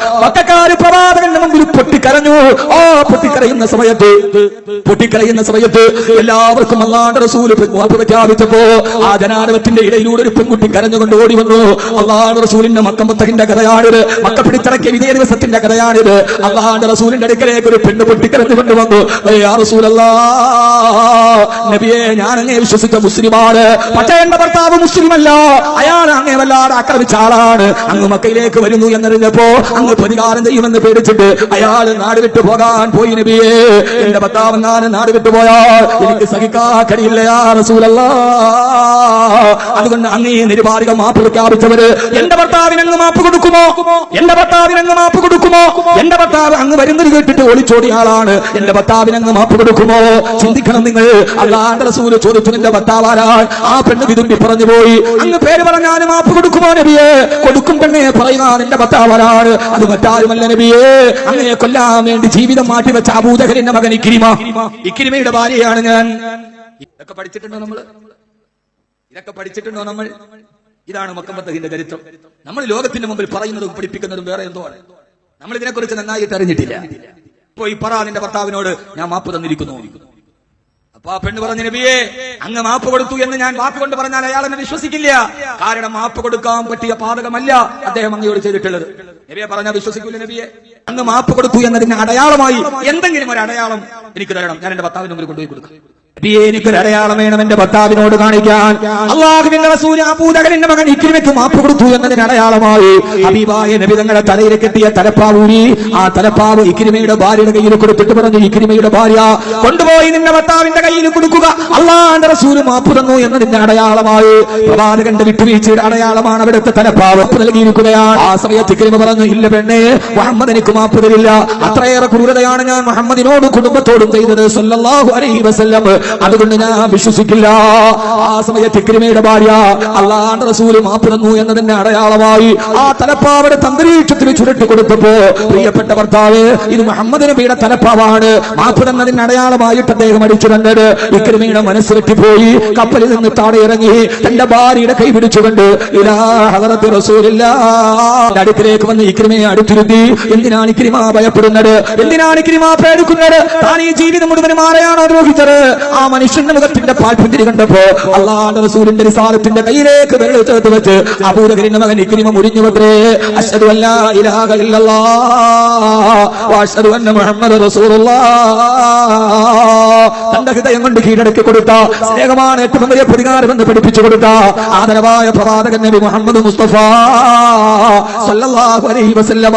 മക്കാര് പ്രവാചകന്റെ മുമ്പിൽ പൊട്ടിക്കരഞ്ഞു ആ പൊട്ടിക്കരയുന്ന സമയത്ത് പൊട്ടിക്കരയുന്ന സമയത്ത് എല്ലാവർക്കും അള്ളാന്റെ റസൂൽ പ്രഖ്യാപിച്ചപ്പോ ആ ജനാധിപത്യത്തിന്റെ ഇടയിലൂടെ ഒരു പെൺകുട്ടി കരഞ്ഞുകൊണ്ട് ഓടി വന്നു. അള്ളാന്റെ റസൂലിന്റെ മക്കമ്പത്തകിന്റെ കഥയാണിത്. മക്ക പിടിച്ചടക്കിയ വിജയ ദിവസത്തിന്റെ കഥയാണിത്. അള്ളാന്റെ റസൂലിന്റെ അടുക്കലേക്ക് ഒരു പെണ്ണ് പൊട്ടിക്കരഞ്ഞുകൊണ്ട് വന്നു. "ഏ, യാ റസൂലല്ലാ നബിയെ ഞാൻ അങ്ങേ വിശ്വസിച്ച മുസ്ലിമാണ്. പക്ഷേ എന്റെ ഭർത്താവ് മുസ്ലിമല്ല. അയാൾ അങ്ങേ വല്ലാതെ ആക്രമിച്ച ആളാണ്. അങ്ങ് മക്കയിലേക്ക് വരുന്നു എന്നറിഞ്ഞപ്പോ അങ്ങ് പരിഹാരം ചെയ്യുമെന്ന് പേടിച്ചിട്ട് അയാൾ നാട് വിട്ടു പോകാൻ പോയി നബിയേ. എന്റെ ഭർത്താവ് നാട് വിട്ടു പോയാൽ എനിക്ക് സഹിക്കാ കഴിയില്ല യാ റസൂലല്ലാ. അതുകൊണ്ട് അങ്ങേ നിരുപാധിക മാപ്പ് പ്രഖ്യാപിച്ചവര് എന്റെ ഭർത്താവിന് അങ്ങ് മാപ്പ് കൊടുക്കുമോ? എന്റെ ഭർത്താവിന് അങ്ങ് മാപ്പ് കൊടുക്കുമോ? എന്റെ ഭർത്താവ് അങ്ങ് വരുന്നത് കേട്ടിട്ട് ഒളിച്ചോടിയ ആളാണ്. എന്റെ ഭർത്താവിന് അങ്ങ് മാപ്പ് കൊടുക്കുമോ? ചിന്തിക്കണം നിങ്ങൾ. അല്ലാണ്ട് റസൂൽ ചോദിച്ചു നിന്റെ ഭർത്താവാരാൾ ആ പെണ്ണ് വിതുമ്പി പറഞ്ഞു പോയി. അങ്ങ് പേര് പറഞ്ഞാൽ മാപ്പ് കൊടുക്കുമോ നബിയെ? കൊടുക്കും പെണ്ണെ പറയുന്ന നിന്റെ ഭർത്താവാരാണ് അത് മറ്റാരുമല്ല നബിയെ. അങ്ങനെ കൊല്ലാൻ വേണ്ടി ജീവിതം മാറ്റി വെച്ച അബൂജഹലിന്റെ മകൻ ഇക്കിരിമ ഇക്കിരിമയുടെ ഭാര്യയാണ് ഞാൻ. ഇതൊക്കെ പഠിച്ചിട്ടുണ്ടോ നമ്മൾ? ഇതൊക്കെ പഠിച്ചിട്ടുണ്ടോ നമ്മൾ? ഇതാണ് മക്കമ്പത്തഹിന്റെ ചരിത്രം. നമ്മൾ ലോകത്തിന്റെ മുമ്പിൽ പറയുന്നതും പഠിപ്പിക്കുന്നതും വേറെ എന്തോ ആണ്. നമ്മൾ ഇതിനെക്കുറിച്ച് നന്നായിട്ട് അറിഞ്ഞിട്ടില്ല. ഇപ്പൊ ഈ പറ നിന്റെ ഭർത്താവിനോട് ഞാൻ മാപ്പ് തന്നിരിക്കുന്നു. അപ്പൊ ആ പെണ്ണ് പറഞ്ഞു നബിയെ അങ്ങ് മാപ്പ് കൊടുത്തു എന്ന് ഞാൻ മാപ്പ് കൊണ്ട് പറഞ്ഞാൽ അയാൾ എന്നെ വിശ്വസിക്കില്ല. കാരണം മാപ്പ് കൊടുക്കാൻ പറ്റിയ പാതകമല്ല അദ്ദേഹം അങ്ങയോട് ചെയ്തിട്ടുള്ളത്. നബിയെ പറഞ്ഞാൽ വിശ്വസിക്കൂല നബിയെ. അങ്ങ് മാപ്പ് കൊടുത്തു എന്നതിന് അടയാളമായി എന്തെങ്കിലും ഒരു അടയാളം എനിക്ക് തരണം. ഞാൻ എന്റെ ഭർത്താവിന് മുമ്പിൽ കൊണ്ടുപോയി കൊടുക്കാം. എനിക്കൊരു അടയാളം വേണം എന്റെ ഭർത്താവിനോട് കാണിക്കാൻ. അള്ളാഹുവിന്റെ റസൂൽ അബൂദഹലിന്റെ മകൻ ഇക്രിമയ്ക്ക് മാപ്പ് കൊടുത്തു എന്നതിന് അടയാളമായി. ഹബീബായ നബി തങ്ങളുടെ തലയിൽ കെട്ടിയ തലപ്പാവൂരി ആ തലപ്പാവ് ഇക്രിമയുടെ ഭാര്യയുടെ കയ്യിൽ കൊടുത്തിട്ട് പറഞ്ഞു ഇക്രിമയുടെ ഭാര്യ കൊണ്ടുപോയി നിന്റെ ഭർത്താവിന്റെ കയ്യിൽ കൊടുക്കുക. അള്ളാന്റെ റസൂൽ മാപ്പ് തന്നു എന്നതിന്റെ അടയാളമായി. പ്രവാചകന്റെ വിട്ടുവീഴ്ചയുടെ അടയാളമാണ് അവിടുത്തെ തലപ്പാവ്. നൽകിയിരിക്കുകയാണ്. ആ സമയത്ത് ഇക്രിമ പറഞ്ഞു ഇല്ല പെണ്ണേ മുഹമ്മദ് എനിക്ക് മാപ്പ് തരില്ല. അത്രയേറെ ക്രൂരതയാണ് ഞാൻ മുഹമ്മദിനോടും കുടുംബത്തോടും ചെയ്തത്. സല്ലല്ലാഹു അലൈഹി വസല്ലം അതുകൊണ്ട് ഞാൻ വിശ്വസിക്കില്ല. ആ സമയത്ത് ക്രിമയുടെ ഭാര്യ അള്ളാണ്ട് റസൂൽ മാപ്പിടുന്നു എന്നതിന്റെ അടയാളമായി ആ തലപ്പാവയുടെ അന്തരീക്ഷത്തിൽ ചുരുട്ടി കൊടുത്തപ്പോ പ്രിയപ്പെട്ട ഭർത്താവ് ഇത് മുഹമ്മദ് നബിയുടെ തലപ്പാവാണ്. മാപ്പ് തന്നതിന്റെ അടയാളമായിട്ട് അദ്ദേഹം അടിച്ചു തന്നത്. ഇക്രിമയുടെ മനസ്സ് വെട്ടിപ്പോയി. കപ്പലിൽ നിന്ന് താഴെ ഇറങ്ങി തന്റെ ഭാര്യയുടെ കൈ പിടിച്ചുകൊണ്ട് അടുത്തിലേക്ക് വന്ന് ഇക്രിമയെ അടുത്തിരുത്തി. എന്തിനാണ് ഇക്രിമ ഭയപ്പെടുന്നത്? എന്തിനാണ് ഇക്രിമ പേടിക്കുന്നത്? താൻ ഈ ജീവിതം മുഴുവനും ആരെയാണ് ദ്രോഹിച്ചത്? ആ മനുഷ്യന്റെ മുഖത്തിന്റെ പാൽപുഞ്ചിരി കണ്ടപ്പോ അള്ളാഹുന്റെ റസൂലിന്റെ റിസാലത്തിന്റെ കയ്യിലേക്ക് വിരൽ ചേർത്ത് വെച്ച് അബൂദകരിന്റെ മകൻ ഇക്രിമ മുരിഞ്ഞു പത്രേ വഅഷ്ഹദു അന്ന മുഹമ്മദ് റസൂലുള്ള തന്റെ ഹൃദയം കൊണ്ട് കീഴടക്കി കൊടുത്ത സ്നേഹമാണ് ഏറ്റവും വലിയ പ്രതികാരം എന്ന് പഠിപ്പിച്ചു കൊടുത്ത ആദരവായ പ്രവാചകൻ നബി മുഹമ്മദ് മുസ്തഫ സല്ലല്ലാഹു അലൈഹി വസല്ലമ.